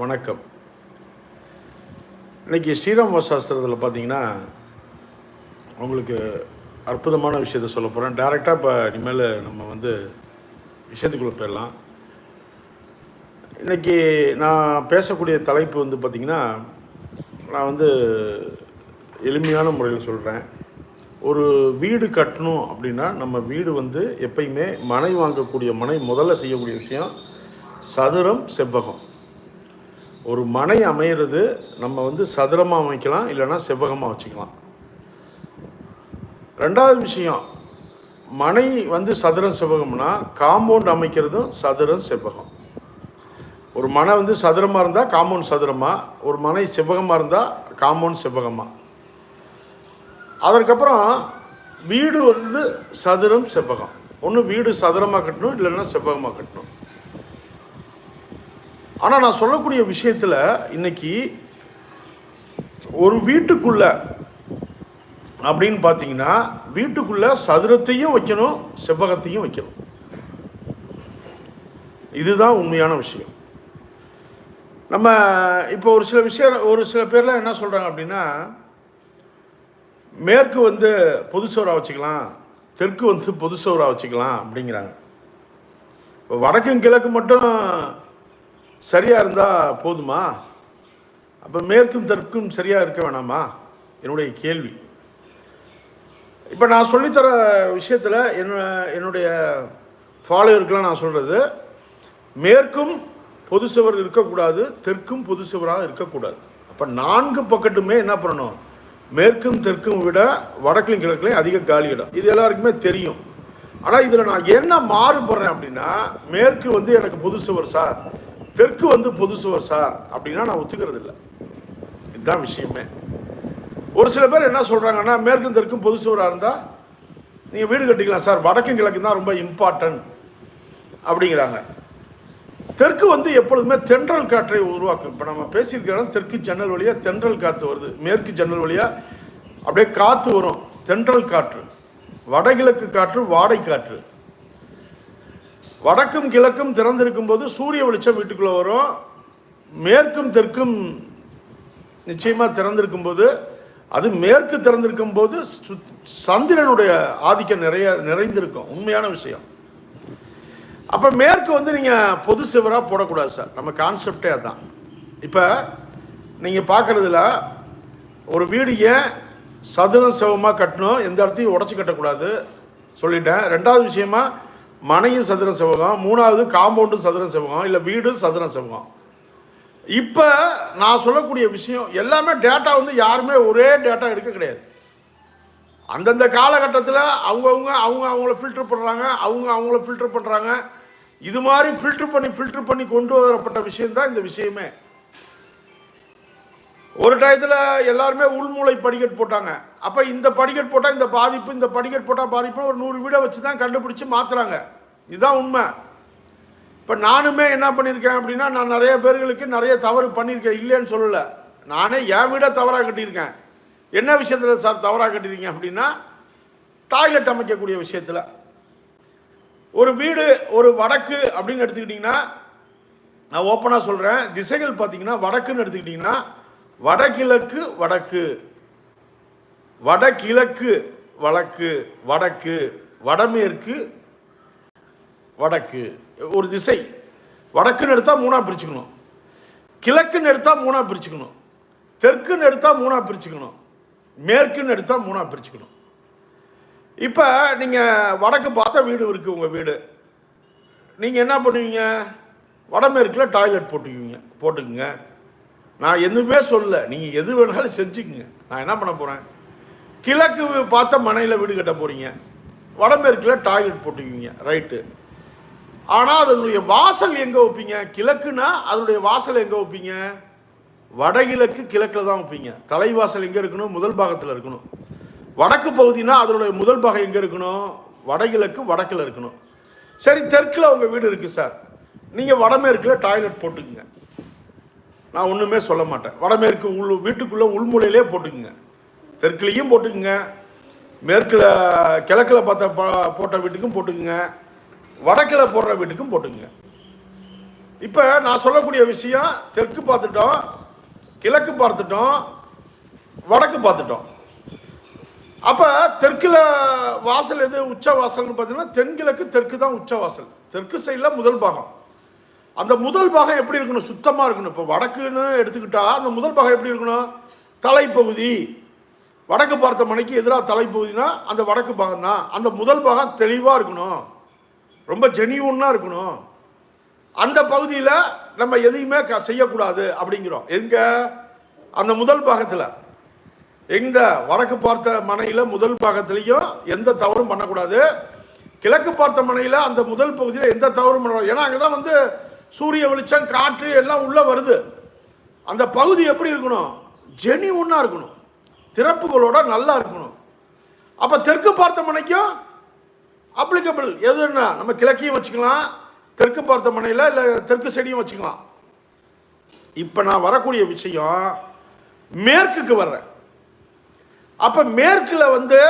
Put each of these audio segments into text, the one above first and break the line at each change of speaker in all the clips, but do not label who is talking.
வணக்கம். இன்றைக்கி ஸ்ரீராம் சாஸ்திரத்தில் பார்த்தீங்கன்னா உங்களுக்கு அற்புதமான விஷயத்த சொல்ல போகிறேன் டேரெக்டாக இப்போ இனிமேல் நம்ம வந்து விஷயத்துக்குள்ளே போயிடலாம். இன்னைக்கு நான் பேசக்கூடிய தலைப்பு வந்து பார்த்திங்கன்னா நான் வந்து எளிமையான முறையில் சொல்கிறேன் ஒரு வீடு கட்டணும் அப்படின்னா நம்ம வீடு வந்து எப்பயுமே மனை வாங்கக்கூடிய மனை முதல்ல செய்யக்கூடிய விஷயம் சதுரம் செவ்வகம். ஒரு மனை அமையிறது நம்ம வந்து சதுரமாக அமைக்கலாம் இல்லைன்னா செவ்வகமாக வச்சுக்கலாம். ரெண்டாவது விஷயம் மனை வந்து சதுரம் செவ்வகம்னா காம்பவுண்ட் அமைக்கிறதும் சதுரம் செவ்வகம். ஒரு மனை வந்து சதுரமாக இருந்தால் காம்பவுண்ட் சதுரமாக ஒரு மனை செவ்வகமாக இருந்தால் காம்பவுண்ட் செவ்வகமாக அதற்கப்புறம் வீடு வந்து சதுரம் செவ்வகம். ஒன்று வீடு சதுரமாக கட்டணும் இல்லைன்னா செவ்வகமாக கட்டணும். ஆனால் நான் சொல்லக்கூடிய விஷயத்தில் இன்னைக்கு ஒரு வீட்டுக்குள்ள அப்படின்னு பார்த்தீங்கன்னா வீட்டுக்குள்ள சதுரத்தையும் வைக்கணும் செவ்வகத்தையும் வைக்கணும். இதுதான் உண்மையான விஷயம். நம்ம இப்போ ஒரு சில விஷயம் ஒரு சில பேர்லாம் என்ன சொல்கிறாங்க அப்படின்னா மேற்கு வந்து பொது சோறாக வச்சுக்கலாம் தெற்கு வந்து பொது சோறாக வச்சுக்கலாம் அப்படிங்கிறாங்க. இப்போ வடக்கும் கிழக்கு மட்டும் சரியாக இருந்தால் போதுமா? அப்போ மேற்கும் தெற்கும் சரியாக இருக்க வேணாமா? என்னுடைய கேள்வி. இப்போ நான் சொல்லித்தர விஷயத்தில் என்ன என்னுடைய ஃபாலோவருக்கெலாம் நான் சொல்கிறது மேற்கும் பொது சுவர் இருக்கக்கூடாது தெற்கும் பொது சுவராக இருக்கக்கூடாது. அப்போ நான்கு பக்கட்டுமே என்ன பண்ணணும்? மேற்கும் தெற்கும் விட வடக்குலையும் கிழக்குலையும் அதிக காலி இடம் இது எல்லாருக்குமே தெரியும். ஆனால் இதில் நான் என்ன மாறுபடுறேன் அப்படின்னா மேற்கு வந்து எனக்கு பொது சுவர் சார். தெற்கு வந்து பொது சுவர் சார் அப்படின்னா நான் ஒத்துக்கிறது இல்லை இதுதான் விஷயமே. ஒரு சில பேர் என்ன சொல்கிறாங்கன்னா மேற்கும் தெற்கும் பொது சுவராக இருந்தால் நீங்கள் வீடு கட்டிக்கலாம் சார் வடக்கும் கிழக்கு தான் ரொம்ப இம்பார்ட்டன்ட் அப்படிங்கிறாங்க. தெற்கு வந்து எப்பொழுதுமே தென்றல் காற்றை உருவாக்கும். இப்போ நம்ம பேசியிருக்கிறோம் தெற்கு ஜன்னல் வழியாக தென்றல் காற்று வருது. மேற்கு ஜன்னல் வழியாக அப்படியே காற்று வரும். தென்றல் காற்று வடகிழக்கு காற்று வாடை காற்று. வடக்கும் கிழக்கும் திறந்திருக்கும் போது சூரிய வெளிச்சம் வீட்டுக்குள்ளே வரும். மேற்கும் தெற்கும் நிச்சயமாக திறந்திருக்கும் போது அது மேற்கு திறந்திருக்கும் போது சந்திரனுடைய ஆதிக்கம் நிறைய நிறைந்திருக்கும். உண்மையான விஷயம். அப்போ மேற்கு வந்து நீங்கள் பொது சிவராக போடக்கூடாது சார். நம்ம கான்செப்டே அதுதான் இப்போ நீங்கள் பார்க்குறதுல ஒரு வீடு ஏன் சதுரம் சிவமாக கட்டணும்? எந்த இடத்தையும் உடச்சி கட்டக்கூடாது? சொல்லிட்டேன். ரெண்டாவது விஷயமா மனையும் சதுரம் செவ்வகம் மூணாவது காம்பவுண்டும் சதுரம் செவ்வகம் இல்லை வீடும் சதுரம் செவ்வகம். இப்போ நான் சொல்லக்கூடிய விஷயம் எல்லாமே டேட்டா வந்து யாருமே ஒரே டேட்டா எடுக்க கிடையாது. அந்தந்த காலகட்டத்தில் அவங்கவுங்க அவங்க அவங்கள ஃபில்டர் பண்ணுறாங்க அவங்க அவங்கள ஃபில்டர் பண்ணுறாங்க இது மாதிரி ஃபில்டர் பண்ணி ஃபில்டர் பண்ணி கொண்டு வரப்பட்ட விஷயம் தான் இந்த விஷயமே. ஒரு டயத்தில் எல்லாருமே உள்மூளை படிக்கட் போட்டாங்க. அப்போ இந்த படிக்கட் போட்டால் இந்த பாதிப்பு இந்த படிக்கட் போட்டால் பாதிப்பு ஒரு நூறு வீடை வச்சு தான் கண்டுபிடிச்சி மாற்றுறாங்க இதுதான் உண்மை. இப்போ நானுமே என்ன பண்ணியிருக்கேன் அப்படின்னா நான் நிறைய பேர்களுக்கு நிறைய தவறு பண்ணியிருக்கேன் இல்லைன்னு சொல்லலை. நானே என் வீடை தவறாக கட்டியிருக்கேன். என்ன விஷயத்தில் சார் தவறாக கட்டியிருக்கீங்க அப்படின்னா டாய்லெட் அமைக்கக்கூடிய விஷயத்தில். ஒரு வீடு ஒரு வடக்கு அப்படின்னு எடுத்துக்கிட்டிங்கன்னா நான் ஓப்பனாக சொல்கிறேன் திசைகள் பார்த்தீங்கன்னா வடக்குன்னு எடுத்துக்கிட்டிங்கன்னா வடகிழக்கு வடக்கு. வடகிழக்கு வடக்கு வடக்கு வடமேற்கு வடக்கு. ஒரு திசை. வடக்குன்னு எடுத்தால் மூணாக பிரிச்சுக்கணும். கிழக்குன்னு எடுத்தால் மூணாக பிரிச்சுக்கணும். தெற்குன்னு எடுத்தால் மூணாக பிரிச்சுக்கணும். மேற்குன்னு எடுத்தால் மூணாக பிரிச்சுக்கணும். இப்போ நீங்கள் வடக்கு பார்த்தா வீடு இருக்குது உங்கள் வீடு. நீங்கள் என்ன பண்ணுவீங்க? வடமேற்கில் டாய்லெட் போட்டுக்குவீங்க போட்டுக்குங்க. நான் எதுவுமே சொல்ல நீங்கள் எது வேணாலும் செஞ்சுக்குங்க. நான் என்ன பண்ண போகிறேன் கிழக்கு பார்த்த மனையில் வீடு கட்ட போகிறீங்க வடமேற்கில் டாய்லெட் போட்டுக்குவீங்க. ரைட்டு ஆனால் அதனுடைய வாசல் எங்கே வைப்பீங்க? கிழக்குனா அதனுடைய வாசல் எங்கே வைப்பீங்க? வடகிழக்கு கிழக்கில் தான் வைப்பீங்க. தலைவாசல் எங்கே இருக்கணும்? முதல் பாகத்தில் இருக்கணும். வடக்கு பகுதினா அதனுடைய முதல் பாகம் எங்கே இருக்கணும்? வடகிழக்கு வடக்கில் இருக்கணும். சரி தெற்கில் உங்கள் வீடு இருக்குது சார் நீங்கள் வடமேற்கில் டாய்லெட் போட்டுக்குங்க. நான் ஒன்றுமே சொல்ல மாட்டேன். வடமேற்கு உள் வீட்டுக்குள்ளே உள்முலையிலே போட்டுக்குங்க. தெற்குலேயும் போட்டுக்குங்க. மேற்கில் கிழக்கில் பார்த்த போட்ட வீட்டுக்கும் போட்டுக்குங்க. வடக்கில் போடுற வீட்டுக்கும் போட்டுக்குங்க. இப்போ நான் சொல்லக்கூடிய விஷயம் தெற்கு பார்த்துட்டோம் கிழக்கு பார்த்துட்டோம் வடக்கு பார்த்துட்டோம். அப்போ தெற்கில் வாசல் எது? உச்ச வாசல்னு பார்த்தீங்கன்னா தென்கிழக்கு தெற்கு தான் உச்ச வாசல். தெற்கு சைடில் முதல் பாகம். அந்த முதல் பாகம் எப்படி இருக்கணும்? சுத்தமாக இருக்கணும். இப்போ வடக்குன்னு எடுத்துக்கிட்டால் அந்த முதல் பாகம் எப்படி இருக்கணும்? தலைப்பகுதி. வடக்கு பார்த்த மனைக்கு எதிராக தலைப்பகுதினா அந்த வடக்கு பாகம் தான் அந்த முதல் பாகம் தெளிவாக இருக்கணும். ரொம்ப ஜெனியூன்னாக இருக்கணும். அந்த பகுதியில் நம்ம எதையுமே க செய்யக்கூடாது அப்படிங்கிறோம். எங்கே? அந்த முதல் பாகத்தில். எந்த வடக்கு பார்த்த மனையில் முதல் பாகத்துலேயும் எந்த தவறும் பண்ணக்கூடாது. கிழக்கு பார்த்த மனையில் அந்த முதல் பகுதியில் எந்த தவறும் பண்ணக்கூடாது ஏன்னா அங்கே தான் வந்து சூரிய வெளிச்சம் காற்று எல்லாம் உள்ளே வருது. அந்த பகுதி எப்படி இருக்கணும்? ஜெனியூன்னாக இருக்கணும். திறப்புகளோட நல்லா இருக்கணும். அப்போ தெற்கு பார்த்த மனைக்கும் அப்ளிகபிள் எதுன்னா நம்ம கிழக்கையும் வச்சுக்கலாம். தெற்கு பார்த்த மனையில் இல்லை தெற்கு செடியும் வச்சுக்கலாம். இப்போ நான் வரக்கூடிய விஷயம் மேற்குக்கு வர்றேன். அப்போ மேற்கில் வந்து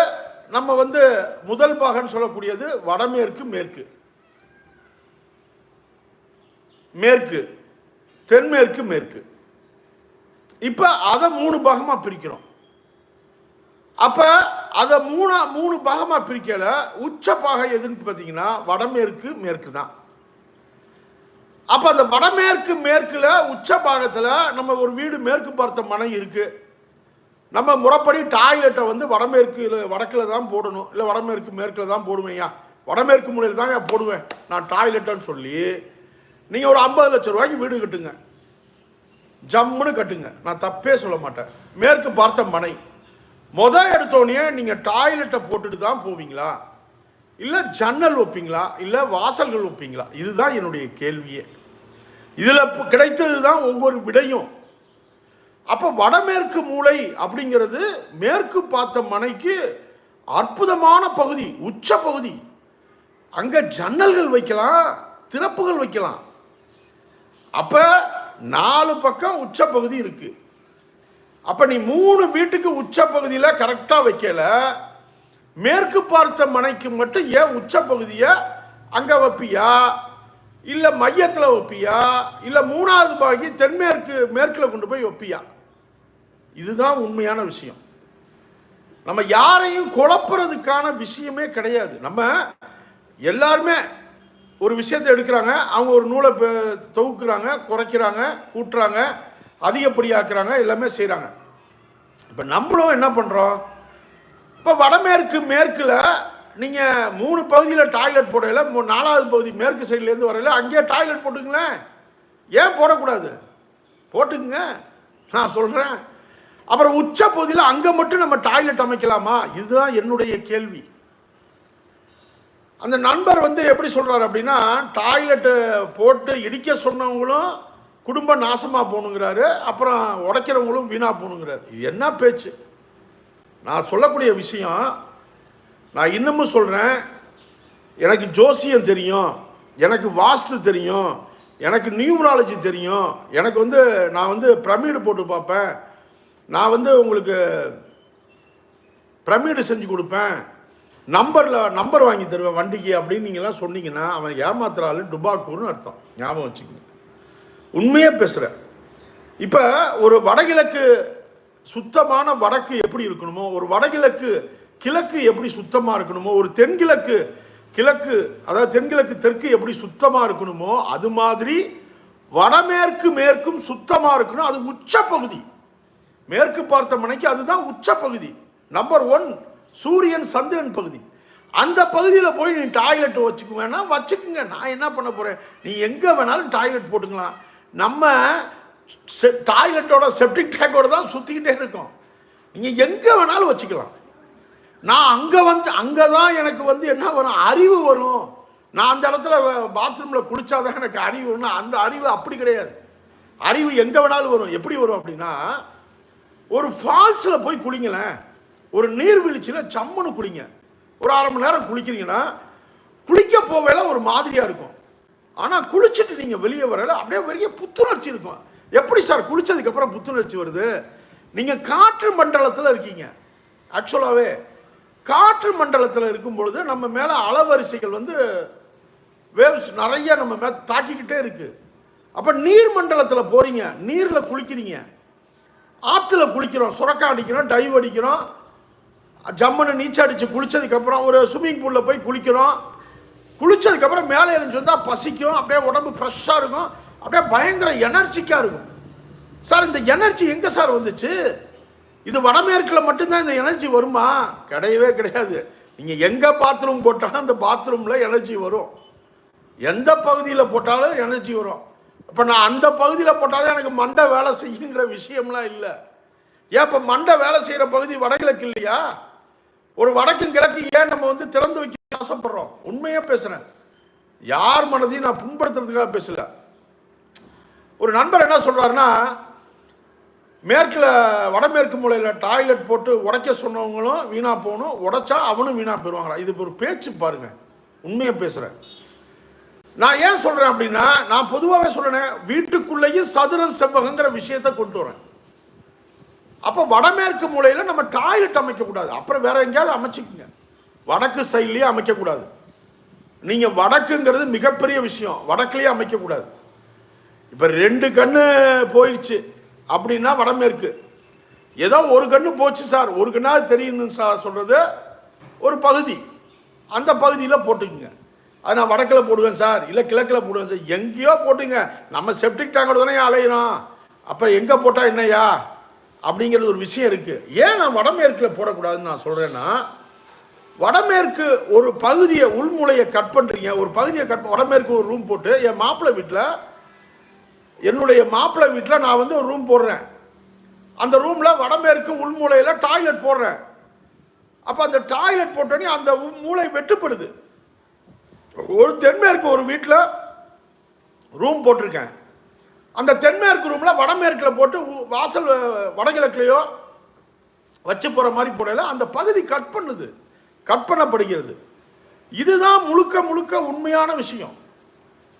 நம்ம வந்து முதல் பாகம்னு சொல்லக்கூடியது வடமேற்கு மேற்கு. மேற்கு. தென்மேற்கு மேற்கு. இப்போ அதை மூணு பாகமாக பிரிக்கிறோம். அப்போ அதை மூணா மூணு பாகமாக பிரிக்கல உச்ச பாகம் எதுன்னு பார்த்தீங்கன்னா வடமேற்கு மேற்கு தான். அப்போ அந்த வடமேற்கு மேற்கில் உச்ச பாகத்தில் நம்ம ஒரு வீடு மேற்கு பார்த்த மனை இருக்குது நம்ம முறைப்படி டாய்லெட்டை வந்து வடமேற்குல வடக்கில் தான் போடணும். இல்லை வடமேற்கு மேற்கில் தான் போடுவேன் ஐயா. வடமேற்கு மூலையில் தான் ஏன் போடுவேன். நான் டாய்லெட்டுன்னு சொல்லி நீங்கள் ஒரு ஐம்பது லட்சம் ரூபாய்க்கு வீடு கட்டுங்க. ஜம்முன்னு கட்டுங்க. நான் தப்பே சொல்ல மாட்டேன். மேற்கு பார்த்த மனை. முத எடுத்தோடனே நீங்கள் டாய்லெட்டை போட்டுட்டு தான் போவீங்களா? இல்லை ஜன்னல் வைப்பீங்களா? இல்லை வாசல்கள் வைப்பீங்களா? இதுதான் என்னுடைய கேள்வியே. இதில் கிடைத்தது தான் ஒவ்வொரு விடையும். அப்போ வடமேற்கு மூலை அப்படிங்கிறது மேற்கு பார்த்த மனைக்கு அற்புதமான பகுதி உச்ச பகுதி. அங்கே ஜன்னல்கள் வைக்கலாம் திறப்புகள் வைக்கலாம். அப்போ நாலு பக்கம் உச்ச பகுதி இருக்கு. அப்போ நீ மூணு வீட்டுக்கு உச்ச பகுதியில் கரெக்டாக வைக்கல. மேற்கு பார்த்த மனைக்கு மட்டும் ஏன் உச்ச பகுதியை அங்கே வைப்பியா? இல்லை மையத்தில் வைப்பியா? இல்லை மூணாவது பாகி தென்மேற்கு மேற்கில் கொண்டு போய் வைப்பியா? இதுதான் உண்மையான விஷயம். நம்ம யாரையும் குழப்புறதுக்கான விஷயமே கிடையாது. நம்ம எல்லாருமே ஒரு விஷயத்தை எடுக்கிறாங்க அவங்க ஒரு நூலை தொகுக்கிறாங்க குறைக்கிறாங்க கூட்டுறாங்க அதிகப்படியாக்குறாங்க எல்லாமே செய்கிறாங்க இப்போ நம்மளும் என்ன பண்ணுறோம் இப்போ வடமேற்கு மேற்கில் நீங்கள் மூணு பகுதியில் டாய்லெட் போடையில் மூ- நாலாவது பகுதி மேற்கு சைட்லேருந்து வரையில் அங்கேயே டாய்லெட் போட்டுங்களேன் ஏன் போடக்கூடாது? போட்டுக்குங்க. நான் சொல்கிறேன் அப்புறம் உச்ச பகுதியில் அங்கே மட்டும் நம்ம டாய்லெட் அமைக்கலாமா? இதுதான் என்னுடைய கேள்வி. அந்த நண்பர் வந்து எப்படி சொல்கிறார் அப்படின்னா டாய்லெட்டு போட்டு இடிக்க சொன்னவங்களும் குடும்பம் நாசமாக போகணுங்கிறாரு அப்புறம் உடைக்கிறவங்களும் வீணாக போகணுங்கிறாரு இது என்ன பேச்சு? நான் சொல்லக்கூடிய விஷயம் நான் இன்னமும் சொல்கிறேன் எனக்கு ஜோசியம் தெரியும் எனக்கு வாஸ்து தெரியும் எனக்கு நியூமராலஜி தெரியும் எனக்கு வந்து நான் வந்து பிரமிடு போட்டு பார்ப்பேன் நான் வந்து உங்களுக்கு பிரமிடு செஞ்சு கொடுப்பேன் நம்பரில் நம்பர் வாங்கி தருவேன் வண்டிக்கு அப்படின்னு நீங்கள்லாம் சொன்னீங்கன்னா அவன் ஏமாத்துறாள் டுபாக்கூர்னு அர்த்தம். ஞாபகம் வச்சுக்கோங்க. உண்மையே பேசுகிறேன் இப்போ ஒரு வடகிழக்கு சுத்தமான வடக்கு எப்படி இருக்கணுமோ ஒரு வடகிழக்கு கிழக்கு எப்படி சுத்தமாக இருக்கணுமோ ஒரு தென்கிழக்கு கிழக்கு அதாவது தென்கிழக்கு தெற்கு எப்படி சுத்தமாக இருக்கணுமோ அது மாதிரி வடமேற்கு மேற்கும் சுத்தமாக இருக்கணும். அது உச்ச பகுதி மேற்கு பார்த்த மனைக்கு அதுதான் உச்ச பகுதி நம்பர் ஒன் சூரியன் சந்திரன் பகுதி. அந்த பகுதியில் போய் நீ டாய்லெட் வேணாம் வச்சுக்குங்க. நான் என்ன பண்ண போகிறேன் நீ எங்கே வேணாலும் டாய்லெட் போட்டுக்கலாம். நம்ம செ- டாய்லெட்டோட செப்டிக் டேங்கோட தான் சுற்றிக்கிட்டே இருக்கோம். நீங்கள் எங்கே வேணாலும் வச்சுக்கலாம். நான் அங்கே வந்து அங்கே தான் எனக்கு வந்து என்ன வரும்? அறிவு வரும். நான் அந்த இடத்துல பாத்ரூமில் குளித்தாதான் எனக்கு அறிவு வரும்னா அந்த அறிவு அப்படி கிடையாது. அறிவு எங்கே வேணாலும் வரும். எப்படி வரும் அப்படின்னா ஒரு ஃபால்ஸில் போய் குளிங்களேன். ஒரு நீர்வீழ்ச்சியில் சம்மனு குளிங்க. ஒரு அரை மணி நேரம் குளிக்கிறீங்கன்னா குளிக்க போவேல ஒரு மாதிரியாக இருக்கும். ஆனால் குளிச்சுட்டு நீங்கள் வெளியே வரல அப்படியே பெரிய புத்துணர்ச்சி இருக்கும். எப்படி சார் குளிச்சதுக்கப்புறம் புத்துணர்ச்சி வருது? நீங்கள் காற்று மண்டலத்தில் இருக்கீங்க. ஆக்சுவலாகவே காற்று மண்டலத்தில் இருக்கும் பொழுது நம்ம மேலே அலவரிசைகள் வந்து வேவ்ஸ் நிறைய நம்ம மேலே தாக்கிக்கிட்டே இருக்குது அப்போ நீர் மண்டலத்தில் போகிறீங்க நீரில் குளிக்கிறீங்க. ஆற்றுல குளிக்கிறோம். சுரக்கா அடிக்கிறோம் டைவ் அடிக்கிறோம். ஜம்முன்னு நீச்சல் அடித்து குளிச்சதுக்கப்புறம் ஒரு ஸ்விம்மிங் பூலில் போய் குளிக்கிறோம். குளிச்சதுக்கப்புறம் மேலே எழுந்து வந்தால் பசிக்கும் அப்படியே உடம்பு ஃப்ரெஷ்ஷாக இருக்கும் அப்படியே பயங்கர எனர்ஜிக்காக இருக்கும். சார் இந்த எனர்ஜி எங்கே சார் வந்துச்சு? இது வடமேற்கில் மட்டும்தான் இந்த எனர்ஜி வருமா? கிடையவே கிடையாது. நீங்கள் எங்கே பாத்ரூம் போட்டாலும் அந்த பாத்ரூமில் எனர்ஜி வரும். எந்த பகுதியில் போட்டாலும் எனர்ஜி வரும். இப்போ நான் அந்த பகுதியில் போட்டாலும் எனக்கு மண்டை வேலை செய்யுங்கிற விஷயம்லாம் இல்லை. ஏன் இப்போ மண்டை வேலை செய்கிற பகுதி வடகிழக்கு இல்லையா? ஒரு வடக்கும் கிழக்கு ஏன் நம்ம வந்து திறந்து வைக்க ஆசைப்படுறோம்? உண்மையாக பேசுகிறேன் யார் மனதையும் நான் புண்படுத்துறதுக்காக பேசல. ஒரு நண்பர் என்ன சொல்கிறாருன்னா மேற்கில் வடமேற்கு மூலையில் டாய்லெட் போட்டு உடைக்க சொன்னவங்களும் வீணாக போகணும். உடைச்சா அவனும் வீணாக போயிடுவாங்களா இது ஒரு பேச்சு பாருங்க. உண்மையை பேசுகிறேன் நான் ஏன் சொல்கிறேன் அப்படின்னா நான் பொதுவாகவே சொல்கிறேன் வீட்டுக்குள்ளேயும் சதுரம் செவ்வகங்கிற விஷயத்தை கொண்டு வரேன். அப்போ வடமேற்கு மூலையில் நம்ம டாய்லெட் அமைக்கக்கூடாது அப்புறம் வேற எங்கேயாவது அமைச்சிக்கங்க. வடக்கு சைட்லேயே அமைக்கக்கூடாது நீங்கள் வடக்குங்கிறது மிகப்பெரிய விஷயம். வடக்குலேயே அமைக்கக்கூடாது இப்போ ரெண்டு கண்ணு போயிடுச்சு அப்படின்னா வடமேற்கு. ஏதோ ஒரு கண்ணு போச்சு சார். ஒரு கண்ணாவது தெரியும்னு சார் சொல்கிறது ஒரு பகுதி. அந்த பகுதியில் போட்டுக்குங்க. அது நான் வடக்கில் போடுவேன் சார். இல்லை கிழக்கில் போடுவேன் சார். எங்கேயோ போட்டுங்க. நம்ம செப்டிக் டேங்கோட தானே அலையிறோம். அப்புறம் எங்கே போட்டால் என்னையா அப்படிங்கிறது ஒரு விஷயம் இருக்குது ஏன் நான் வடமேற்கில் போடக்கூடாதுன்னு நான் சொல்கிறேன்னா வடமேற்கு ஒரு பகுதியை உள்முளையை கட் பண்ணுறீங்க ஒரு பகுதியை கட் வடமேற்கு ஒரு ரூம் போட்டு என் மாப்பிள்ளை வீட்டில் என்னுடைய மாப்பிள்ளை வீட்டில் நான் வந்து ஒரு ரூம் போடுறேன். அந்த ரூமில் வடமேற்கு உள்மூலையில் டாய்லெட் போடுறேன். அப்போ அந்த டாய்லெட் போட்டோடனே அந்த மூளை வெட்டுப்படுது. ஒரு தென்மேற்கு ஒரு வீட்டில் ரூம் போட்டிருக்கேன். அந்த தென்மேற்கு ரூமில் வடமேற்கில் போட்டு வாசல் அஹ், வடகிழக்குலையோ வச்சு போகிற மாதிரி போடல. அந்த பகுதி கட் பண்ணுது. கட் பண்ணப்படுகிறது. இதுதான் முழுக்க முழுக்க உண்மையான விஷயம்.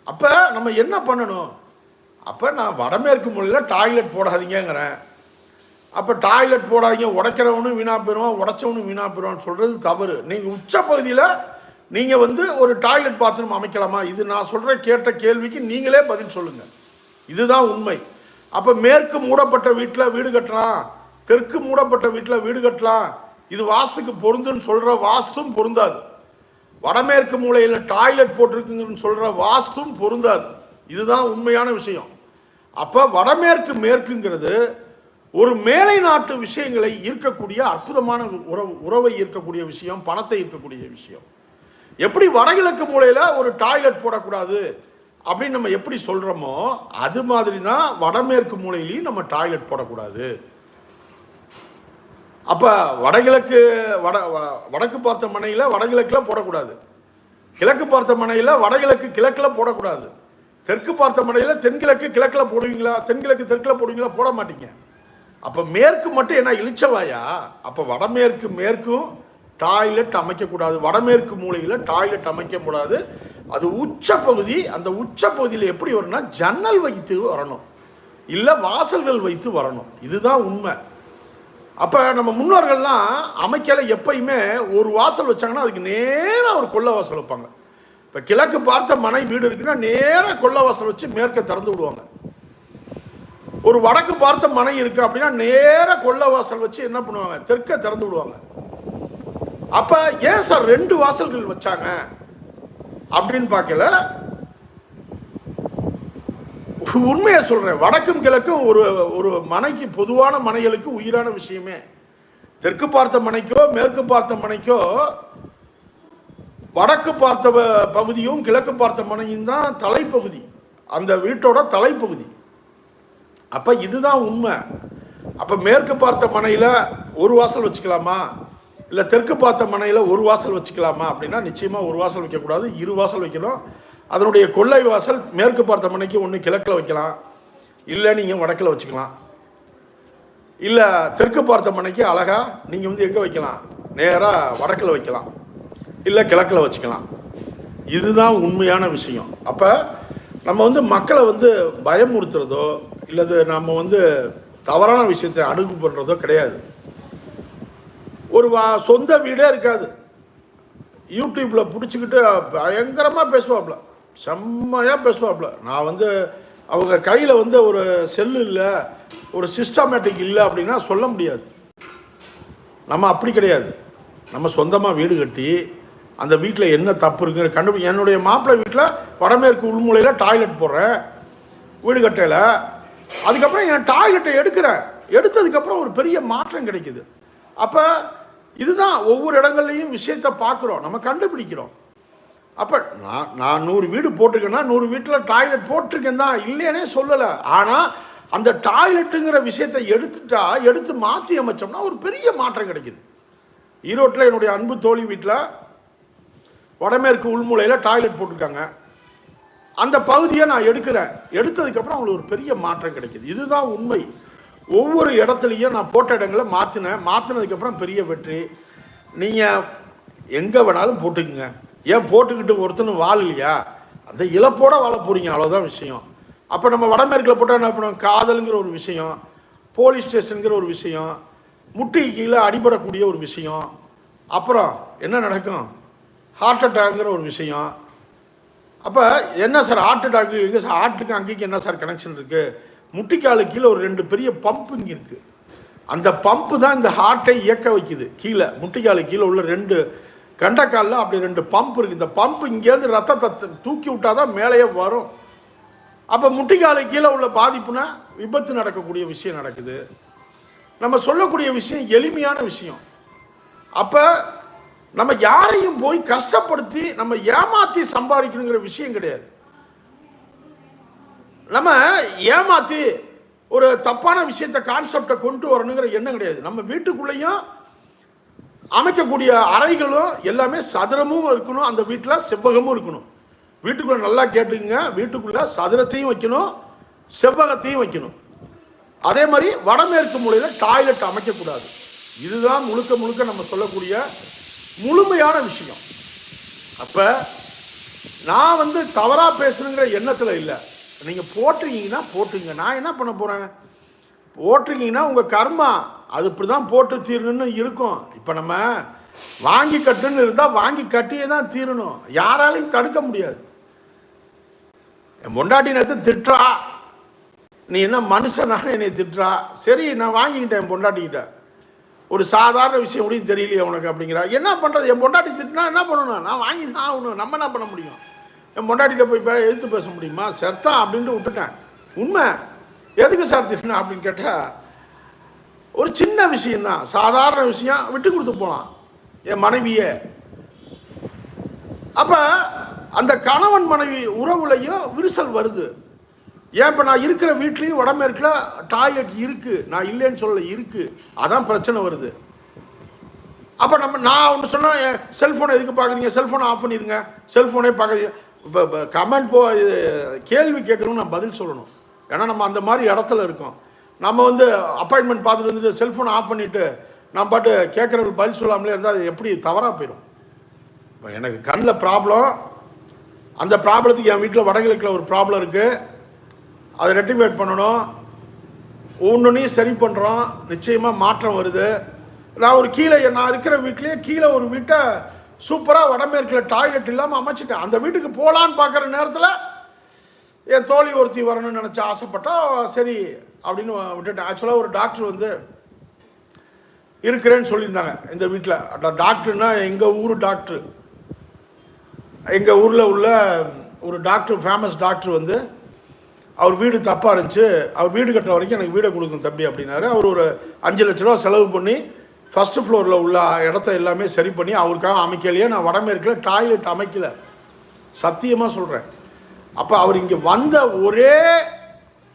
அப்போ நம்ம என்ன பண்ணணும்? அப்போ நான் வடமேற்கு மொழியில் டாய்லெட் போடாதீங்கங்கிறேன். அப்போ டாய்லெட் போடாதீங்க. உடைக்கிறவனும் வீணா போயிடுவான் உடைச்சவனும் வீணா போயிடுவான்னு சொல்கிறது தவறு. நீங்கள் உச்ச பகுதியில் நீங்கள் வந்து ஒரு டாய்லெட் பாத்ரூம் அமைக்கலாமா? இது நான் சொல்கிற கேட்ட கேள்விக்கு நீங்களே பதில் சொல்லுங்கள் இதுதான் உண்மை. அப்போ மேற்கு மூடப்பட்ட வீட்டில் வீடு கட்டலாம் தெற்கு மூடப்பட்ட வீட்டில் வீடு கட்டலாம். இது வாஸ்துக்கு பொருந்துன்னு சொல்கிற வாஸ்தும் பொருந்தாது. வடமேற்கு மூலையில் டாய்லெட் போட்டிருக்குங்கன்னு சொல்கிற வாஸ்தும் பொருந்தாது. இதுதான் உண்மையான விஷயம். அப்போ வடமேற்கு மேற்குங்கிறது ஒரு மேலை நாட்டு விஷயங்களை ஈர்க்கக்கூடிய அற்புதமான உறவு உறவை ஈர்க்கக்கூடிய விஷயம் பணத்தை ஈர்க்கக்கூடிய விஷயம். எப்படி வடகிழக்கு மூலையில் ஒரு டாய்லெட் போடக்கூடாது? அப்படின்னு நம்ம எப்படி சொல்கிறோமோ அது மாதிரி தான் வடமேற்கு மூலையிலையும் நம்ம டாய்லெட் போடக்கூடாது. அப்போ வடகிழக்கு வட வ- வடக்கு பார்த்த மனையில் வடகிழக்கில் போடக்கூடாது. கிழக்கு பார்த்த மனையில் வடகிழக்கு கிழக்கில் போடக்கூடாது. தெற்கு பார்த்த மனையில் தென்கிழக்கு கிழக்கில் போடுவீங்களா? தென்கிழக்கு தெற்கில் போடுவீங்களா? போட மாட்டீங்க. அப்போ மேற்கு மட்டும் என்ன இழிச்சவாயா அப்போ வடமேற்கு மேற்கும் டாய்லெட் அமைக்கக்கூடாது. வடமேற்கு மூலையில் டாய்லெட் அமைக்க கூடாது அது உச்ச பகுதி அந்த உச்ச பகுதியில் எப்படி வரும்னா ஜன்னல் வைத்து வரணும். இல்லை வாசல்கள் வைத்து வரணும். இதுதான் உண்மை. அப்போ நம்ம முன்னோர்கள்லாம் அமைக்கல எப்பயுமே ஒரு வாசல் வச்சாங்கன்னா அதுக்கு நேராக ஒரு கொல்லை வாசல் வைப்பாங்க. இப்போ கிழக்கு பார்த்த மனை வீடு இருக்குன்னா நேராக கொல்லை வாசல் வச்சு மேற்க திறந்து விடுவாங்க. ஒரு வடக்கு பார்த்த மனை இருக்கு அப்படின்னா நேராக கொள்ள வாசல் வச்சு என்ன பண்ணுவாங்க? தெற்க திறந்து விடுவாங்க. அப்போ ஏன் சார் ரெண்டு வாசல்கள் வச்சாங்க அப்படின்னு பார்க்கல? உண்மையை சொல்றேன். வடக்கும் கிழக்கும் ஒரு ஒரு மனைக்கு பொதுவான மனைகளுக்கு உயிரான விஷயமே. தெற்கு பார்த்த மனைக்கோ மேற்கு பார்த்த மனைக்கோ வடக்கு பார்த்த பகுதியும் கிழக்கு பார்த்த மனையும் தான் தலைப்பகுதி. அந்த வீட்டோட தலைப்பகுதி. அப்ப இதுதான் உண்மை. அப்ப மேற்கு பார்த்த மனையில ஒரு வாசல் வச்சுக்கலாமா? இல்லை தெற்கு பார்த்த மனையில் ஒரு வாசல் வச்சுக்கலாமா அப்படின்னா நிச்சயமாக ஒரு வாசல் வைக்கக்கூடாது இரு வாசல் வைக்கணும். அதனுடைய கொள்ளை வாசல் மேற்கு பார்த்த மனைக்கு ஒன்று கிழக்கில் வைக்கலாம். இல்லை நீங்கள் வடக்கில் வச்சுக்கலாம். இல்லை தெற்கு பார்த்த மனைக்கு அழகாக நீங்கள் வந்து எங்கே வைக்கலாம்? நேராக வடக்கில் வைக்கலாம். இல்லை கிழக்கில் வச்சுக்கலாம். இதுதான் உண்மையான விஷயம். அப்போ நம்ம வந்து மக்களை வந்து பயமுறுத்துறதோ இல்லது நம்ம வந்து தவறான விஷயத்தை அணுகு பண்ணுறதோ கிடையாது. ஒரு வா சொந்த வீடே இருக்காது. யூடியூப்பில் பிடிச்சிக்கிட்டு பயங்கரமாக பேசுவாப்புல செம்மையாக பேசுவாப்புல நான் வந்து அவங்க கையில் வந்து ஒரு செல்லு இல்லை ஒரு சிஸ்டமேட்டிக் இல்லை அப்படின்னா சொல்ல முடியாது. நம்ம அப்படி கிடையாது. நம்ம சொந்தமாக வீடு கட்டி அந்த வீட்டில் என்ன தப்பு இருக்குன்னு கண்டு என்னுடைய மாப்பிள்ளை வீட்டில் வடமேற்கு உள்முலையில் டாய்லெட் போடுறேன் வீடு கட்டையில் அதுக்கப்புறம் என் டாய்லெட்டை எடுக்கிறேன். எடுத்ததுக்கப்புறம் ஒரு பெரிய மாற்றம் கிடைக்குது. அப்போ இதுதான் ஒவ்வொரு இடங்கள்லையும் விஷயத்தை பார்க்குறோம். நம்ம கண்டுபிடிக்கிறோம். அப்போ நான் நான் நூறு வீடு போட்டிருக்கேன்னா நூறு வீட்டில் டாய்லெட் போட்டிருக்கேன் தான். இல்லைன்னே சொல்லலை. ஆனால் அந்த டாய்லெட்டுங்கிற விஷயத்தை எடுத்துட்டா எடுத்து மாற்றி அமைச்சோம்னா ஒரு பெரிய மாற்றம் கிடைக்குது. ஈரோட்டில் என்னுடைய அன்பு தோழி வீட்டில் வடமேற்கு உள்மூலையில் டாய்லெட் போட்டிருக்காங்க. அந்த பகுதியை நான் எடுக்கிறேன். எடுத்ததுக்கப்புறம் அவங்களுக்கு ஒரு பெரிய மாற்றம் கிடைக்குது. இதுதான் உண்மை. ஒவ்வொரு இடத்துலையும் நான் போட்ட இடங்களை மாற்றினேன் மாற்றினதுக்கப்புறம் பெரிய வெற்றி. நீங்கள் எங்கே வேணாலும் போட்டுக்குங்க. ஏன் போட்டுக்கிட்டு ஒருத்தனும் வாழ இல்லையா? அந்த இழப்போட வாழ போகிறீங்க அவ்வளோதான் விஷயம். அப்போ நம்ம வடமேற்கில் போட்டால் என்ன பண்ணுவோம்? காதலுங்கிற ஒரு விஷயம் போலீஸ் ஸ்டேஷனுங்கிற ஒரு விஷயம் முட்டி கீழே அடிபடக்கூடிய ஒரு விஷயம். அப்புறம் என்ன நடக்கும்? ஹார்ட் அட்டாக்ங்கிற ஒரு விஷயம். அப்போ என்ன சார்? ஹார்ட் அட்டாக்கு எங்கே சார்? ஹார்ட்டுக்கு அங்கேயும் என்ன சார் கனெக்ஷன் இருக்குது முட்டிக்காலு கீழே ஒரு ரெண்டு பெரிய பம்ப் இங்கே இருக்குது அந்த பம்பு தான் இந்த ஹார்ட்டை இயக்க வைக்குது. கீழே முட்டிக்காலு கீழே உள்ள ரெண்டு கண்டக்காலில் அப்படி ரெண்டு பம்ப் இருக்குது இந்த பம்ப் இங்கேருந்து ரத்தத்தை தூக்கி விட்டால் தான் மேலேயே வரும். அப்போ முட்டிக்காலு கீழே உள்ள பாதிப்புனா விபத்து நடக்கக்கூடிய விஷயம் நடக்குது. நம்ம சொல்லக்கூடிய விஷயம் எளிமையான விஷயம். அப்போ நம்ம யாரையும் போய் கஷ்டப்படுத்தி நம்ம ஏமாற்றி சம்பாதிக்கணுங்கிற விஷயம் கிடையாது. நம்ம ஏமாத்தி ஒரு தப்பான விஷயத்தை கான்செப்டை கொண்டு வரணுங்கிற எண்ணம் கிடையாது. நம்ம வீட்டுக்குள்ளேயும் அமைக்கக்கூடிய அறைகளும் எல்லாமே சதுரமும் இருக்கணும். அந்த வீட்டில் செவ்வகமும் இருக்கணும். வீட்டுக்குள்ள நல்லா கேட்டுக்குங்க. வீட்டுக்குள்ள சதுரத்தையும் வைக்கணும். செவ்வகத்தையும் வைக்கணும். அதே மாதிரி வடமேற்கு மூலையில் டாய்லெட் அமைக்கக்கூடாது. இதுதான் முழுக்க முழுக்க நம்ம சொல்லக்கூடிய முழுமையான விஷயம். அப்போ நான் வந்து தவறாக பேசணுங்கிற எண்ணத்தில் இல்லை. நீங்கள் போட்டிருக்கீங்கன்னா போட்டுங்க. நான் என்ன பண்ண போகிறேன் போட்டிருக்கீங்கன்னா உங்கள் கர்மா அது இப்படி தான் போட்டு தீரணும்னு இருக்கும். இப்போ நம்ம வாங்கி கட்டுன்னு இருந்தால் வாங்கி கட்டியே தான் தீரணும். யாராலையும் தடுக்க முடியாது. என் பொண்டாட்டி நேற்று திட்டுறா. நீ என்ன மனுஷனான என்னை திட்டுறா. சரி நான் வாங்கிக்கிட்டேன் என் பொண்டாட்டிக்கிட்ட ஒரு சாதாரண விஷயம் முடியும் தெரியலையே உனக்கு அப்படிங்கிறா. என்ன பண்ணுறது என் பொண்டாட்டி திட்டினா என்ன பண்ணணும்? நான் வாங்கி தான் ஆகணும். நம்ம என்ன பண்ண முடியும்? என் பொண்டாட்டிகிட்ட போய் பே எதிர்த்து பேச முடியுமா? செத்தான் அப்படின்ட்டு விட்டுட்டேன். உண்மை? எதுக்கு சார் திட்டினா அப்படின்னு கேட்டால் ஒரு சின்ன விஷயந்தான் சாதாரண விஷயம் விட்டு கொடுத்து போகலாம் என் மனைவியை. அப்போ அந்த கணவன் மனைவி உறவுலையும் விரிசல் வருது. ஏன் இப்போ நான் இருக்கிற வீட்லேயும் வடமேற்கில் டாய்லெட் இருக்குது நான் இல்லைன்னு சொல்ல இருக்குது அதான் பிரச்சனை வருது. அப்போ நம்ம நான் ஒன்று சொன்னால் செல்ஃபோனை எதுக்கு பார்க்குறீங்க? செல்ஃபோனை ஆஃப் பண்ணிடுங்க செல்ஃபோனே பார்க்குறீங்க இப்போ கமெண்ட் போ இது கேள்வி கேட்கணும் நான் பதில் சொல்லணும். ஏன்னா நம்ம அந்த மாதிரி இடத்துல இருக்கோம். நம்ம வந்து அப்பாயின்மெண்ட் பார்த்துட்டு வந்துட்டு செல்ஃபோனை ஆஃப் பண்ணிவிட்டு நான் பாட்டு கேட்குறவங்களுக்கு பதில் சொல்லாமலே இருந்தால் அது எப்படி தவறாக போயிடும்? இப்போ எனக்கு கண்ணில் ப்ராப்ளம் அந்த ப்ராப்ளத்துக்கு என் வீட்டில் வடகிழக்கில் ஒரு ப்ராப்ளம் இருக்குது அதை ரெட்டிஃபைட் பண்ணணும். ஒன்றுனையும் சரி பண்ணுறோம் நிச்சயமாக மாற்றம் வருது. நான் ஒரு கீழே நான் இருக்கிற வீட்லேயே கீழே ஒரு வீட்டை சூப்பராக வடமேற்கில் டாய்லெட் இல்லாமல் அமைச்சிட்டேன் அந்த வீட்டுக்கு போகலான்னு பார்க்குற நேரத்தில் என் தோழி ஒருத்தி வரணும்னு நினச்சி ஆசைப்பட்டா சரி அப்படின்னு விட்டுட்டேன். ஆக்சுவலாக ஒரு டாக்டர் வந்து இருக்கிறேன்னு சொல்லியிருந்தாங்க இந்த வீட்டில் டாக்டர்னா எங்கள் ஊர் டாக்டர் எங்கள் ஊரில் உள்ள ஒரு டாக்டர் ஃபேமஸ் டாக்டர் வந்து அவர் வீடு தப்பாக இருந்துச்சு. அவர் வீடு கட்டுற வரைக்கும் எனக்கு வீடை கொடுக்கும் தம்பி அப்படின்னாரு. அவர் ஒரு அஞ்சு லட்ச ரூபா செலவு பண்ணி ஃபஸ்ட்டு ஃப்ளோரில் உள்ள இடத்த எல்லாமே சரி பண்ணி அவருக்காக அமைக்கலையே நான் வடமேற்கில் டாய்லெட் அமைக்கல. சத்தியமாக சொல்கிறேன் அப்போ அவர் இங்கே வந்த ஒரே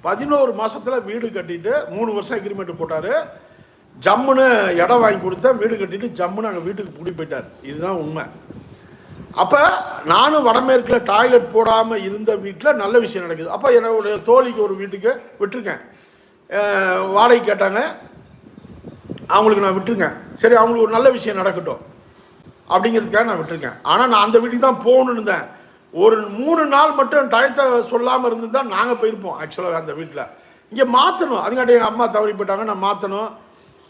பதினோரு மாதத்தில் வீடு கட்டிட்டு மூணு வருஷம் அக்ரிமெண்ட் போட்டார். ஜம்முன்னு இடம் வாங்கி கொடுத்தேன் வீடு கட்டிட்டு ஜம்முன்னு அங்கே வீட்டுக்கு குடி போயிட்டார். இதுதான் உண்மை. அப்போ நானும் வடமேற்கில் டாய்லெட் போடாமல் இருந்த வீட்டில் நல்ல விஷயம் நடக்குது. அப்போ என்னுடைய தோழிக்கு ஒரு வீட்டுக்கு விட்டுருக்கேன். வாடகை கேட்டாங்க. அவங்களுக்கு நான் விட்டுருக்கேன் சரி அவங்களுக்கு ஒரு நல்ல விஷயம் நடக்கட்டும். அப்படிங்கிறதுக்காக நான் விட்டுருக்கேன். ஆனால் நான் அந்த வீட்டுக்கு தான் போகணுன்னு இருந்தேன். ஒரு மூணு நாள் மட்டும் டயத்தை சொல்லாமல் இருந்திருந்தா நாங்கள் போயிருப்போம் ஆக்சுவலாக அந்த வீட்டில். இங்கே மாற்றணும் அதுங்காட்டி எங்கள் அம்மா தவறி போயிட்டாங்க நான் மாற்றணும்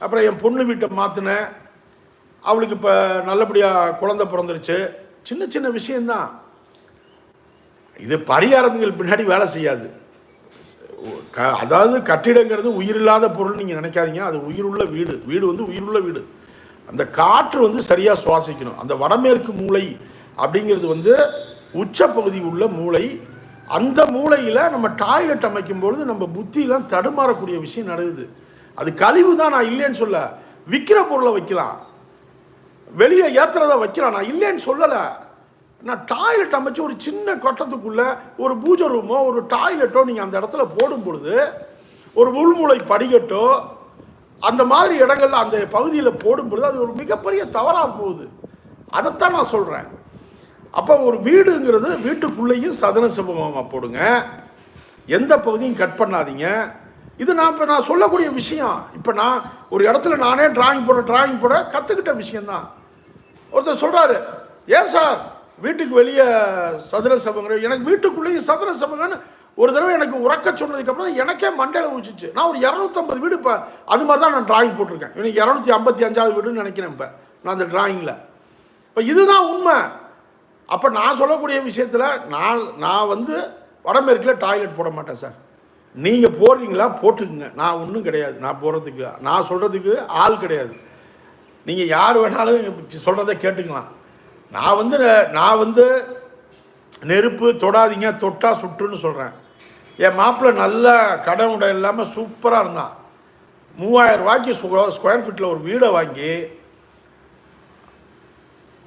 அப்புறம் என் பொண்ணு வீட்டை மாற்றினேன் அவளுக்கு இப்போ நல்லபடியாக குழந்தை பிறந்துருச்சு. சின்ன சின்ன விஷயந்தான் இது பரிகாரத்துக்கு பின்னாடி வேலை செய்யாது. க அதாவது கட்டிடங்கிறது உயிரில்லாத பொருள் நீங்கள் நினைக்காதீங்க. அது உயிருள்ள வீடு. வீடு வந்து உயிருள்ள வீடு. அந்த காற்று வந்து சரியாக சுவாசிக்கணும். அந்த வடமேற்கு மூளை அப்படிங்கிறது வந்து உச்ச பகுதி உள்ள மூளை. அந்த மூளையில் நம்ம டாய்லெட் அமைக்கும் பொழுது நம்ம புத்தியெலாம் தடுமாறக்கூடிய விஷயம் நடக்குது. அது கழிவு தான் நான் இல்லைன்னு சொல்ல. விற்கிற பொருளை வைக்கலாம். வெளியே ஏற்றுறத வைக்கலாம். நான் இல்லைன்னு சொல்லலை. நான் டாய்லெட் அமைச்சு ஒரு சின்ன கொட்டத்துக்குள்ளே ஒரு பூஜை ரூமோ ஒரு டாய்லெட்டோ நீங்கள் அந்த இடத்துல போடும் பொழுது ஒரு உள்முளை படிக்கட்டோ அந்த மாதிரி இடங்கள்ல அந்த பகுதியில் போடும் பொழுது அது ஒரு மிகப்பெரிய தவறாக போகுது. அதைத்தான் நான் சொல்கிறேன் அப்போ ஒரு வீடுங்கிறது வீட்டுக்குள்ளேயும் சதன சிவகமாக போடுங்க. எந்த பகுதியும் கட் பண்ணாதீங்க. இது நான் இப்போ நான் சொல்லக்கூடிய விஷயம். இப்போ நான் ஒரு இடத்துல நானே டிராயிங் போட டிராயிங் போட கற்றுக்கிட்ட விஷயந்தான் ஒருத்தர் சொல்கிறாரு ஏன் சார்? வீட்டுக்கு வெளியே சதுர சபைங்கிற எனக்கு வீட்டுக்குள்ளேயும் சதுர சபைங்கன்னு ஒரு தடவை எனக்கு உறக்க சொன்னதுக்கப்புறம் எனக்கே மண்டையில் ஊச்சிச்சு நான் ஒரு இரநூத்தம்பது வீடு இப்போ அது மாதிரி தான் நான் டிராயிங் போட்டிருக்கேன். எனக்கு இரநூத்தி ஐம்பத்தி அஞ்சாவது வீடுன்னு நினைக்கிறேன் இப்போ நான் அந்த டிராயிங்கில் இப்போ இதுதான் உண்மை. அப்போ நான் சொல்லக்கூடிய விஷயத்தில் நான் நான் வந்து வடமேற்கில் டாய்லெட் போட மாட்டேன் சார். நீங்கள் போடுறீங்களா போட்டுக்குங்க. நான் ஒன்றும் கிடையாது. நான் போகிறதுக்கு நான் சொல்கிறதுக்கு ஆள் கிடையாது. நீங்கள் யார் வேணாலும் சொல்கிறத கேட்டுக்கலாம். நான் வந்து நான் வந்து நெருப்பு தொடாதீங்க தொட்டா சுற்றுன்னு சொல்கிறேன் என் மாப்பிள்ளை நல்ல கடன் உடை இல்லாமல் சூப்பராக இருந்தான். மூவாயிரம் ரூபாய்க்கு ஸ்கொயர் ஃபீட்டில் ஒரு வீடை வாங்கி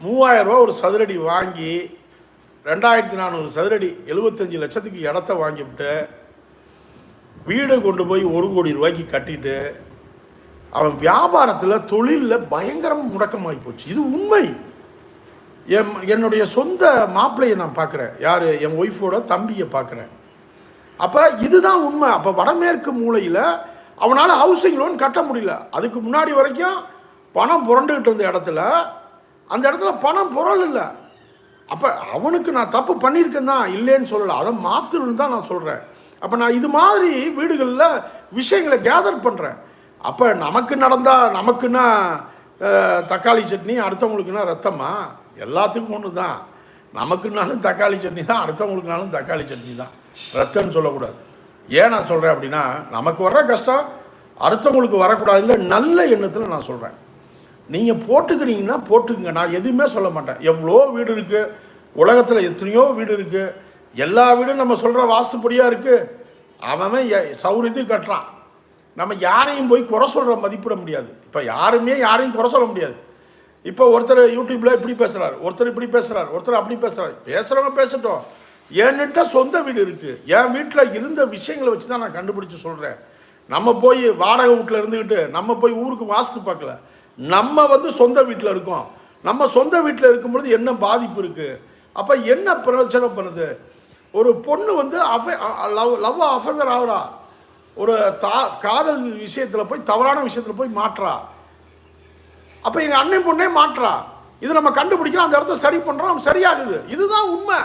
மூவாயிரம் ரூபா ஒரு சதுரடி வாங்கி ரெண்டாயிரத்தி நானூறு சதுரடி எழுபத்தஞ்சு லட்சத்துக்கு இடத்த வாங்கிவிட்டு வீடு கொண்டு போய் ஒரு கோடி ரூபாய்க்கு கட்டிட்டு அவன் வியாபாரத்தில் தொழிலில் பயங்கரம் முடக்கமாகி போச்சு. இது உண்மை. என் என்னுடைய சொந்த மாப்பிள்ளையை நான் பார்க்குறேன். யார்? என் ஒய்ஃபோட தம்பியை பார்க்குறேன். அப்போ இதுதான் உண்மை. அப்போ வடமேற்கு மூலையில் அவனால் ஹவுசிங் லோன் கட்ட முடியல. அதுக்கு முன்னாடி வரைக்கும் பணம் புரண்டுகிட்டு இருந்த இடத்துல அந்த இடத்துல பணம் புரள் இல்லை அப்போ அவனுக்கு நான் தப்பு பண்ணியிருக்கேன் தான் இல்லைன்னு சொல்லலை. அதை மாற்றணும்னு தான் நான் சொல்கிறேன் அப்போ நான் இது மாதிரி வீடுகளில் விஷயங்களை கேதர் பண்ணுறேன் அப்போ நமக்கு நடந்தால் நமக்குன்னா தக்காளி சட்னி அடுத்தவங்களுக்குன்னா ரத்தமாக எல்லாத்துக்கும் ஒன்று தான். நமக்குனாலும் தக்காளி சட்னி தான் அடுத்தவங்களுக்குனாலும் தக்காளி சட்னி தான். ரத்தம்னு சொல்லக்கூடாது. ஏன் நான் சொல்கிறேன் அப்படின்னா நமக்கு வர்ற கஷ்டம் அடுத்தவங்களுக்கு வரக்கூடாதுல நல்ல எண்ணத்தில் நான் சொல்கிறேன் நீங்கள் போட்டுக்கிறீங்கன்னா போட்டுக்குங்க. நான் எதுவுமே சொல்ல மாட்டேன். எவ்வளோ வீடு இருக்குது உலகத்தில் எத்தனையோ வீடு இருக்குது எல்லா வீடும் நம்ம சொல்கிற வாஸ்துப்படியாக இருக்குது அவன் எ- சௌரியத்துக்கு கட்டுறான். நம்ம யாரையும் போய் குறை சொல்கிற மதிப்பிட முடியாது. இப்போ யாருமே யாரையும் குறை சொல்ல முடியாது. இப்போ ஒருத்தர் யூடியூப்பில் இப்படி பேசுகிறார் ஒருத்தர் இப்படி பேசுகிறார் ஒருத்தர் அப்படி பேசுகிறார் பேசுகிறவங்க பேசட்டும். என்கிட்ட சொந்த வீடு இருக்குது என் வீட்டில் இருந்த விஷயங்களை வச்சு தான் நான் கண்டுபிடிச்சி சொல்கிறேன் நம்ம போய் வாடகை வீட்டில் இருந்துக்கிட்டு நம்ம போய் ஊருக்கு வாஸ்து பார்க்கல. நம்ம வந்து சொந்த வீட்டில் இருக்கோம். நம்ம சொந்த வீட்டில் இருக்கும்பொழுது என்ன பாதிப்பு இருக்குது அப்போ என்ன பிரச்சனை பண்ணுது? ஒரு பொண்ணு வந்து அஃபை லவ் லவ் அஃபங்கர் ஆகுறா. ஒரு தா காதல் விஷயத்தில் போய் தவறான விஷயத்தில் போய் மாற்றுறா அப்போ எங்கள் அண்ணன் பொண்ணே மாற்றா. இது நம்ம கண்டுபிடிக்கிறோம் அந்த இடத்த சரி பண்ணுறோம் சரியாகுது. இதுதான் உண்மை.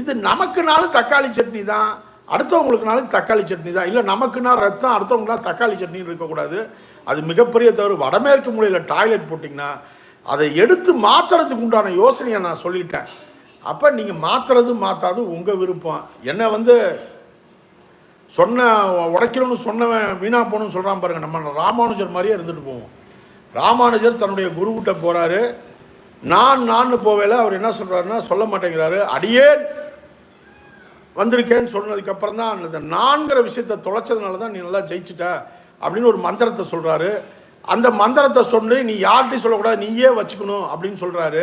இது நமக்குனாலும் தக்காளி சட்னி தான். அடுத்தவங்களுக்குனாலும் தக்காளி சட்னி தான். இல்லை நமக்குனா ரத்தம் அடுத்தவங்களுக்குனா தக்காளி சட்னின்னு இருக்கக்கூடாது. அது மிகப்பெரிய தவறு. வடமேற்கு மூலையில் டாய்லெட் போட்டிங்கன்னா அதை எடுத்து மாற்றுறதுக்கு உண்டான யோசனையை நான் சொல்லிட்டேன். அப்போ நீங்கள் மாற்றுறது மாற்றாது உங்கள் விருப்பம். என்னை வந்து சொன்ன உடைக்கணும்னு சொன்னவன் வீணாக போகணும்னு சொல்கிறான் பாருங்கள் நம்ம ராமானுஜர் மாதிரியே இருந்துட்டு போவோம். ராமானுஜர் தன்னுடைய குருக்கிட்ட போகிறாரு நான் நான் போவேல அவர் என்ன சொல்கிறாருன்னா சொல்ல மாட்டேங்கிறாரு. அடியேன் வந்திருக்கேன்னு சொன்னதுக்கப்புறம் தான் அந்த நான்கிற விஷயத்தை தொலைச்சதுனால தான் நீ நல்லா ஜெயிச்சிட்ட அப்படின்னு ஒரு மந்திரத்தை சொல்கிறாரு அந்த மந்திரத்தை சொல்லி நீ யார்கிட்டையும் சொல்லக்கூடாது நீயே வச்சுக்கணும் அப்படின்னு சொல்கிறாரு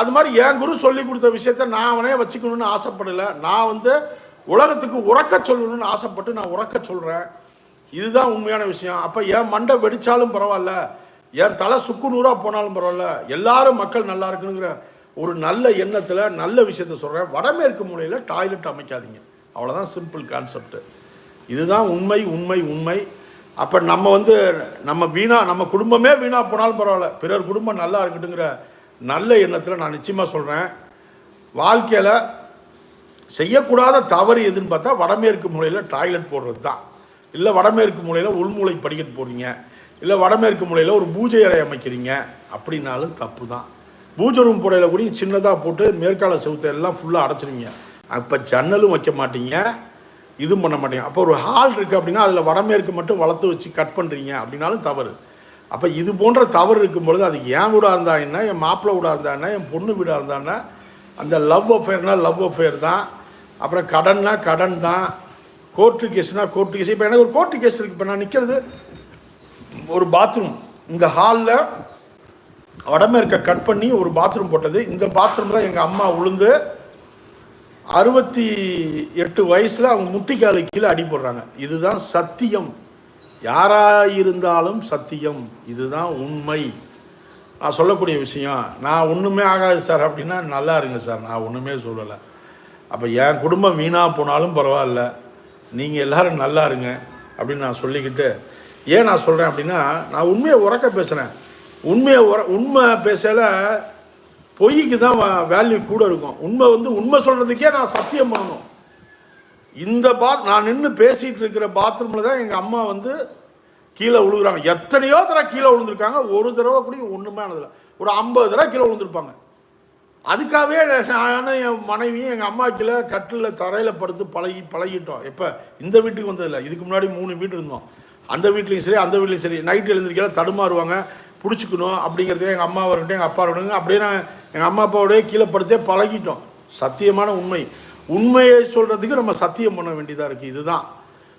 அது மாதிரி என் குரு சொல்லி கொடுத்த விஷயத்த நான் அவனே வச்சுக்கணும்னு ஆசைப்படலை. நான் வந்து உலகத்துக்கு உறக்க சொல்லணும்னு ஆசைப்பட்டு நான் உறக்க சொல்கிறேன் இதுதான் உண்மையான விஷயம். அப்போ என் மண்டை வெடித்தாலும் பரவாயில்ல. ஏன் தலை சுக்கு நூறாக போனாலும் பரவாயில்ல. எல்லாரும் மக்கள் நல்லா இருக்கணுங்கிற ஒரு நல்ல எண்ணத்தில் நல்ல விஷயத்த சொல்கிறேன் வடமேற்கு மூலையில் டாய்லெட் அமைக்காதீங்க. அவ்வளோதான் சிம்பிள் கான்செப்ட் இதுதான் உண்மை உண்மை உண்மை. அப்போ நம்ம வந்து நம்ம வீணாக நம்ம குடும்பமே வீணாக போனாலும் பரவாயில்ல. பிறர் குடும்பம் நல்லா இருக்கட்டுங்கிற நல்ல எண்ணத்தில் நான் நிச்சயமாக சொல்கிறேன் வாழ்க்கையில் செய்யக்கூடாத தவறு எதுன்னு பார்த்தா வடமேற்கு மூலையில் டாய்லெட் போடுறது தான் இல்லை வடமேற்கு மூலையில் உள்மூலை படிக்கட்டு போடுறீங்க. இல்லை வடமேற்கு மூலையில் ஒரு பூஜை அறை அமைக்கிறீங்க அப்படின்னாலும் தப்பு தான் பூஜை ரூம் புடையில் கூட சின்னதாக போட்டு மேற்கால செவுத்தை எல்லாம் ஃபுல்லாக அடைச்சிருவீங்க. அப்போ ஜன்னலும் வைக்க மாட்டீங்க. இதுவும் பண்ண மாட்டீங்க. அப்போ ஒரு ஹால் இருக்குது அப்படின்னா அதில் வடமேற்கு மட்டும் வளர்த்து வச்சு கட் பண்ணுறீங்க அப்படின்னாலும் தவறு. அப்போ இது போன்ற தவறு இருக்கும் பொழுது அது என் வீடாக இருந்தா என்ன? என் மாப்பிள்ளை வீடாக இருந்தா என்ன? என் பொண்ணு வீடாக இருந்தா அந்த லவ் அஃபேர்னால் லவ் அஃபேர் தான். அப்புறம் கடன்னா கடன் தான் கோர்ட்டு கேஸ்னால் கோர்ட்டு கேஸ் இப்போ எனக்கு ஒரு கோர்ட்டு கேஸ் இருக்குது இப்போ நான் நிற்கிறது ஒரு பாத்ரூம் இந்த ஹாலில் வடமேற்க கட் பண்ணி ஒரு பாத்ரூம் போட்டது. இந்த பாத்ரூம் தான் எங்கள் அம்மா உளுந்து அறுபத்தி எட்டு வயசில் அவங்க முட்டிக்காலு கீழே அடி போடுறாங்க. இதுதான் சத்தியம். யாராக இருந்தாலும் சத்தியம். இதுதான் உண்மை. நான் சொல்லக்கூடிய விஷயம் நான் ஒன்றுமே ஆகாது சார் அப்படின்னா நல்லா இருங்க சார் நான் ஒன்றுமே சொல்லலை. அப்போ என் குடும்பம் வீணாக போனாலும் பரவாயில்ல. நீங்கள் எல்லோரும் நல்லா இருங்க அப்படின்னு நான் சொல்லிக்கிட்டு ஏன் நான் சொல்கிறேன் அப்படின்னா நான் உண்மையை உறக்க பேசுகிறேன் உண்மையை உர உண்மை பேசல பொய்க்கு தான் வேல்யூ கூட இருக்கும். உண்மை வந்து உண்மை சொல்கிறதுக்கே நான் சத்தியம் பண்ணணும். இந்த பாத் நான் நின்று பேசிகிட்டு இருக்கிற பாத்ரூமில் தான் எங்கள் அம்மா வந்து கீழே விழுகுறாங்க. எத்தனையோ தடவை கீழே விழுந்திருக்காங்க. ஒரு தடவை கூட ஒன்றுமே ஆனதில்லை. ஒரு ஐம்பது தடவை கீழே விழுந்திருப்பாங்க. அதுக்காகவே நானும் என் மனைவியும் எங்கள் அம்மா கீழே கட்டில் தரையில் படுத்து பழகி பழகிட்டோம். எப்போ? இந்த வீட்டுக்கு வந்ததில்லை. இதுக்கு முன்னாடி மூணு வீடு இருந்தோம். அந்த வீட்லேயும் சரி அந்த வீட்லேயும் சரி. நைட்டு எழுந்திருக்கல தடுமாறுவாங்க. பிடிச்சிக்கணும் அப்படிங்கிறதே எங்கள் அம்மா வரட்டும் எங்கள் அப்பா வரட்டும் அப்படியே நான் எங்கள் அம்மா அப்பாவோடய கீழே படுத்தே பழகிட்டோம். சத்தியமான உண்மை. உண்மையை சொல்கிறதுக்கு நம்ம சத்தியம் பண்ண வேண்டியதாக இருக்குது இதுதான்.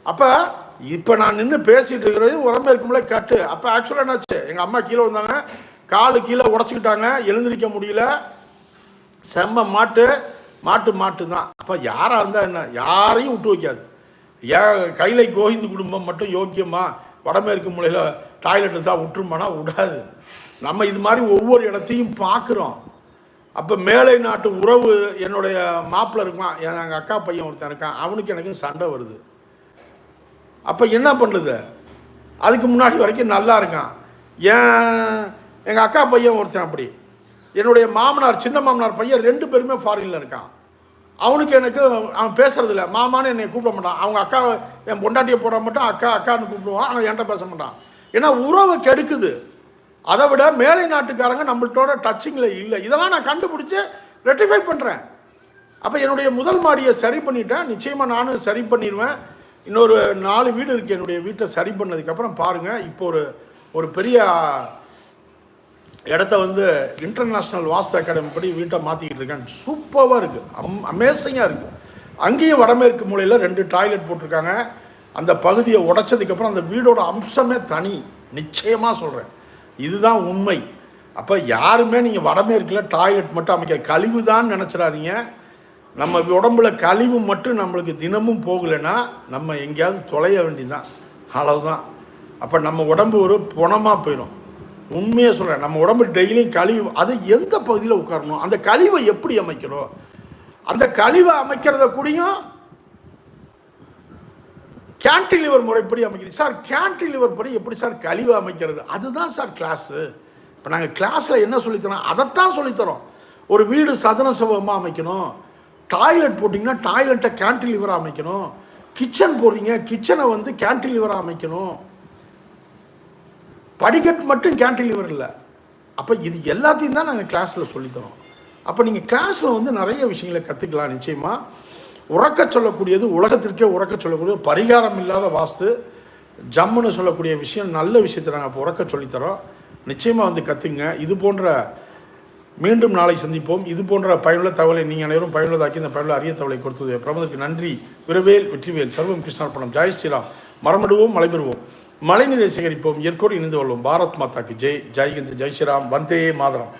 அப்போ இப்போ நான் நின்று பேசிகிட்டு இருக்கிறது உடம்பு இருக்கும்ல கட்டு. அப்போ ஆக்சுவலாக என்னாச்சு? எங்கள் அம்மா கீழே வந்தாங்க காலு கீழே உடச்சிக்கிட்டாங்க. எழுந்திருக்க முடியல. செம்ம மாட்டு. மாட்டு மாட்டு தான் அப்போ யாராக இருந்தால் என்ன? யாரையும் விட்டு வைக்காது. ஏன் கைலை கோவிந்து குடும்பம் மட்டும் யோக்கியமா? வடமேற்கு மூலையில் டாய்லெட் இருந்தால் விட்டுருமானா விடாது நம்ம இது மாதிரி ஒவ்வொரு இடத்தையும் பார்க்குறோம். அப்போ மேலை நாட்டு உறவு என்னுடைய மாப்பிள்ளை இருக்கான் எங்கள் அக்கா பையன் ஒருத்தன் இருக்கான் அவனுக்கு எனக்கு சண்டை வருது. அப்போ என்ன பண்ணுது அதுக்கு முன்னாடி வரைக்கும் நல்லா இருக்கான். ஏன் எங்கள் அக்கா பையன் ஒருத்தன் அப்படி. என்னுடைய மாமனார் சின்ன மாமனார் பையன் ரெண்டு பேருமே ஃபாரினில் இருக்கான். அவனுக்கு எனக்கு அவன் பேசுறதில்ல. மாமான்னு என்னை கூப்பிட மாட்டான். அவங்க அக்கா என் பொண்டாட்டியை போட மாட்டான். அக்கா அக்கான்னு கூப்பிடுவான். ஆனால் என்கிட்ட பேச மாட்டான். ஏன்னா உறவை கெடுக்குது. அதை விட மேலை நாட்டுக்காரங்க நம்மள்ட்டோட டச்சிங்கில் இல்லை. இதெல்லாம் நான் கண்டுபிடிச்சி ரெட்டிஃபை பண்ணுறேன் அப்போ என்னுடைய முதல் மாடியை சரி பண்ணிட்டேன். நிச்சயமாக நானும் சரி பண்ணிடுவேன். இன்னொரு நாலு வீடு இருக்குது என்னுடைய வீட்டை சரி பண்ணதுக்கப்புறம் பாருங்கள் இப்போ ஒரு ஒரு பெரிய இடத்த வந்து இன்டர்நேஷ்னல் வாஸ்து அகாடமி படி வீட்டை மாற்றிக்கிட்டு இருக்கேன் சூப்பராக இருக்குது அம் அமேசிங்காக இருக்குது அங்கேயும் வடமேற்கு மூலையில் ரெண்டு டாய்லெட் போட்டிருக்காங்க. அந்த பகுதியை உடைச்சதுக்கப்புறம் அந்த வீடோட அம்சமே தனி. நிச்சயமாக சொல்கிறேன் இதுதான் உண்மை. அப்போ யாருமே நீங்கள் வடமேற்கில் டாய்லெட் மட்டும் அமைக்க கழிவு தான் நினச்சிடாதீங்க. நம்ம உடம்புல கழிவு மட்டும் நம்மளுக்கு தினமும் போகலைன்னா நம்ம எங்கேயாவது தொலைய வேண்டியதுதான். அவ்வளவுதான். அப்போ நம்ம உடம்பு ஒரு புணமாக போயிடும் உண்மையை சொல்கிறேன் நம்ம உடம்பு டெய்லியும் கழிவு அது எந்த பகுதியில் உட்காரணும்? அந்த கழிவை எப்படி அமைக்கணும்? அந்த கழிவை அமைக்கிறத கூடயும் கேன்டிலிவர் முறைப்படி அமைக்கணும். சார் கேன்டிலிவர் படி எப்படி சார் கழிவு அமைக்கிறது? அதுதான் சார் கிளாஸு இப்போ நாங்கள் கிளாஸில் என்ன சொல்லித்தரோம்? அதைத்தான் சொல்லித்தரோம். ஒரு வீடு சதன சபமாக அமைக்கணும். டாய்லெட் போட்டிங்கன்னா டாய்லெட்டை கேன்டிலிவராக அமைக்கணும். கிச்சன் போடுறீங்க கிச்சனை வந்து கேன்டிலிவராக அமைக்கணும். படிக்கட் மட்டும் கேன்டிலிவர் இல்லை. அப்போ இது எல்லாத்தையும் தான் நாங்கள் கிளாஸில் சொல்லித்தரோம் அப்போ நீங்கள் கிளாஸில் வந்து நிறைய விஷயங்களை கற்றுக்கலாம் நிச்சயமாக உறக்க சொல்லக்கூடியது உலகத்திற்கே உறக்க சொல்லக்கூடியது பரிகாரம் இல்லாத வாஸ்து ஜம்முன்னு சொல்லக்கூடிய விஷயம் நல்ல விஷயத்தை நாங்கள் இப்போ உறக்க சொல்லித்தரோம் நிச்சயமாக வந்து கற்றுங்க இது போன்ற மீண்டும் நாளை சந்திப்போம். இது போன்ற பயனுள்ள தகவலை நீங்கள் அனைவரும் பயனுள்ளதாக்கி இந்த பயனுள்ள அரிய தகவலை கொடுத்தது. பிரபதற்கு நன்றி. விரவேல் வெற்றிவேல். சர்வம் கிருஷ்ணார்பணம். ஜாய் ஸ்ரீராம். மரமிடுவோம் மலை பெறுவோம் மழைநீரை சேகரிப்போம் இயற்கையோடு இணைந்து கொள்வோம் பாரத் மாதாக்கு ஜெய். ஜெய்ஹிந்த் ஜெய் ஸ்ரீராம் வந்தே மாதரம்.